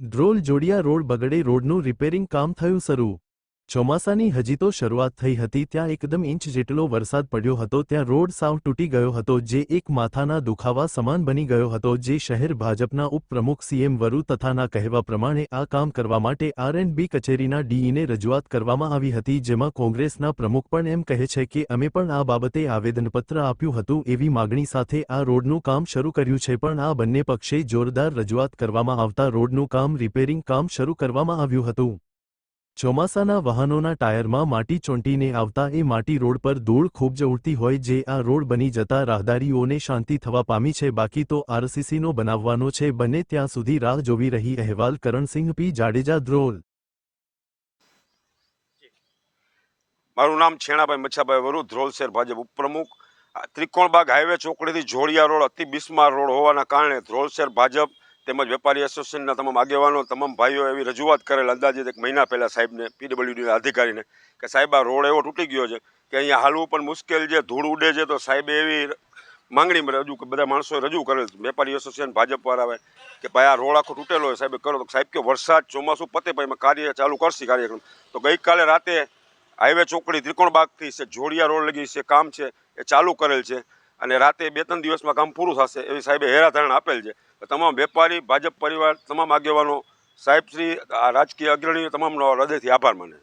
ડ્રોલ જોડિયા road બગડે રોડનું repairing કામ થયું શરૂ. ચોમાસાની હજી તો શરૂઆત થઈ હતી, ત્યાં એકદમ ઇંચ જેટલો વરસાદ પડ્યો હતો, ત્યાં રોડ સાવ તૂટી ગયો હતો, જે એક માથાના દુખાવા સમાન બની ગયો હતો, જે શહેર ભાજપના ઉપપ્રમુખ સીએમ વરુ તથાના કહેવા પ્રમાણે આ કામ કરવા માટે આર એન્ડ બી કચેરીના ડીઈને રજૂઆત કરવામાં આવી હતી, જેમાં કોંગ્રેસના પ્રમુખ પણ એમ કહે છે કે, અમે પણ આ બાબતે આવેદનપત્ર આપ્યું હતું, એવી માગણી સાથે આ રોડનું કામ શરૂ કર્યું છે, પણ આ બંને પક્ષે જોરદાર રજૂઆત કરવામાં આવતા રોડનું કામ રિપેરિંગ કામ શરૂ કરવામાં આવ્યું હતું. ચોમાસાના વાહનોના ટાયરમાં માટી ચોંટીને આવતા એ માટી રોડ પર ધૂળ ખૂબ જ ઉડતી હોય જે આ રોડ બની જતા રાહદારીઓને શાંતિ થવા પામી છે. બાકી તો આરસીસીનો બનાવવાનો છે. બને ત્યાં સુધી રાહ જોવી રહી. અહેવાલ કરણસિંહ પી. જાડેજા, ધ્રોલ. મારું નામ છેણાભાઈ મચ્છાભાઈ વરુ, ધ્રોલ શહેર ભાજપ ઉપપ્રમુખ. ત્રિકોણબાગ હાઈવે ચોકડીથી જોડિયા રોડ અતિ બિસ્માર રોડ હોવાના કારણે ધ્રોલ શહેર ભાજપ તેમજ વેપારી એસોસિએશનના તમામ આગેવાનો, તમામ ભાઈઓ એવી રજૂઆત કરેલ અંદાજિત એક મહિના પહેલાં સાહેબને, પીડબ્લ્યુડીના અધિકારીને, કે સાહેબ આ રોડ એવો તૂટી ગયો છે કે અહીંયા હાલવું પણ મુશ્કેલ છે, ધૂળ ઉડે છે, તો સાહેબે એવી માંગણી રજૂ બધા માણસોએ રજૂ કરેલ વેપારી એસોસિએશન હોય કે ભાઈ આ રોડ આખો તૂટેલો હોય સાહેબે કરો તો સાહેબ કે વરસાદ ચોમાસું પતે પછી એમાં કાર્ય ચાલુ કરશે કાર્યક્રમ. તો ગઈકાલે રાતે હાઈવે ચોકડી ત્રિકોણ બાગથી છે, જોડિયા રોડ લગી છે, કામ છે, એ ચાલુ કરેલ છે. અને રાતે બે ત્રણ દિવસમાં કામ પૂરું થશે એવી સાહેબે હેરાધારણ આપેલ છે. તમામ વેપારી, ભાજપ પરિવાર, તમામ આગેવાનો સાહેબશ્રી આ રાજકીય અગ્રણીઓ, તમામનો હૃદયથી આભાર માને.